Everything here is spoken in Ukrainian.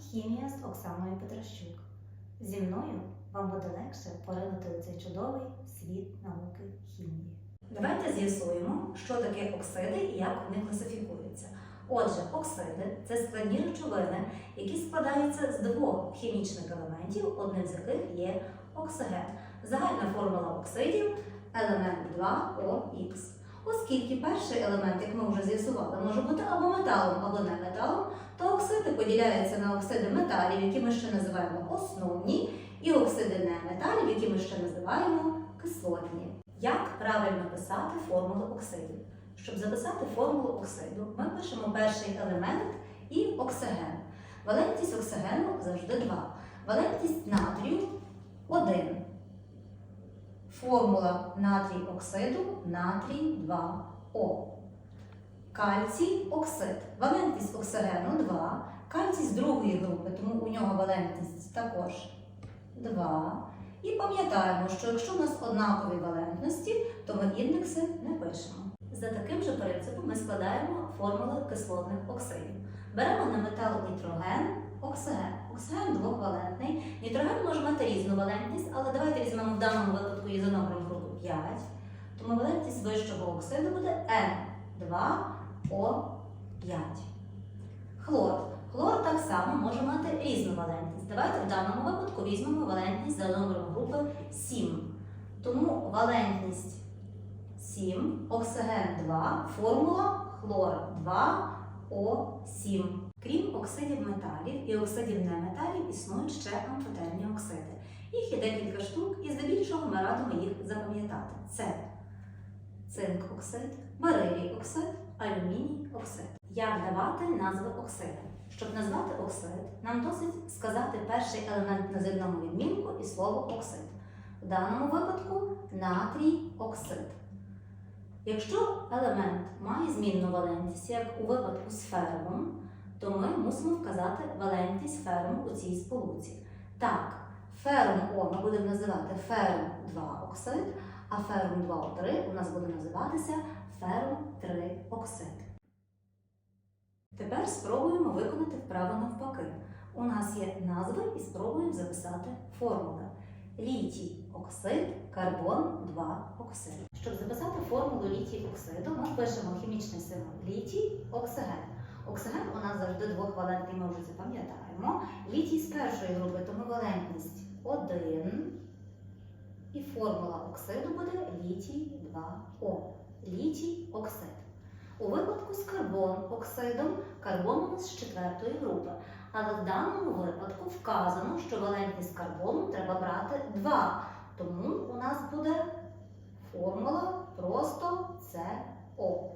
Хімія з Оксаною Петрощук. Зі мною вам буде легше поринути у цей чудовий світ науки хімії. Давайте з'ясуємо, що таке оксиди і як вони класифікуються. Отже, оксиди це складні речовини, які складаються з двох хімічних елементів, одним з яких є оксиген. Загальна формула оксидів елемент 2ОХ. Оскільки перший елемент, як ми вже з'ясували, може бути або металом, або не металом, то оксиди поділяються на оксиди металів, які ми ще називаємо основні, і оксиди неметалів, які ми ще називаємо кислотні. Як правильно писати формулу оксидів? Щоб записати формулу оксиду, ми пишемо перший елемент і оксиген. Валентність оксигену завжди 2. Валентність натрію 1. Формула натрій оксиду натрій 2О. Кальцій оксид. Валентність оксигену 2. Кальцій з другої групи, тому у нього валентність також 2. І пам'ятаємо, що якщо у нас однакові валентності, то ми індекси не пишемо. За таким же принципом ми складаємо формули кислотних оксидів. Беремо на метал нітроген, оксиген. Оксиген двохвалентний. Нітроген може мати різну валентність, але давайте візьмемо в даному випадку ізономером групи 5. Тому валентність вищого оксиду буде N2O5. Хлор. Хлор так само може мати різну валентність. Давайте в даному випадку візьмемо валентність за номером групи 7. Тому валентність 7, оксиген 2, формула хлор 2О7. Крім оксидів металів і оксидів неметалів, існують ще є декілька штук, і здебільшого ми радимо їх запам'ятати. Це цинк оксид, берилій оксид, алюміній оксид. Як давати назви оксидам? Щоб назвати оксид, нам досить сказати перший елемент називному відмінку і слово оксид. В даному випадку натрій оксид. Якщо елемент має змінну валентність, як у випадку з ферумом, то ми мусимо вказати валентність феруму у цій сполуці. Так, ферум О ми будемо називати ферум 2 оксид, а ферум 2О3 у нас буде називатися ферум 3 оксид. Тепер спробуємо виконати вправо навпаки. У нас є назви і спробуємо записати формули. Літій оксид, карбон 2 оксид. Щоб записати формулу літій оксиду, ми пишемо хімічний символ літій оксиген. Оксиген у нас завжди двохвалентний, ми вже це пам'ятаємо. Літій з першої групи, тому 1. І формула оксиду буде літій 2О. Літій оксид. У випадку з карбон оксидом карбон у нас з четвертої групи. Але в даному випадку вказано, що валентність карбону треба брати 2. Тому у нас буде формула просто СО.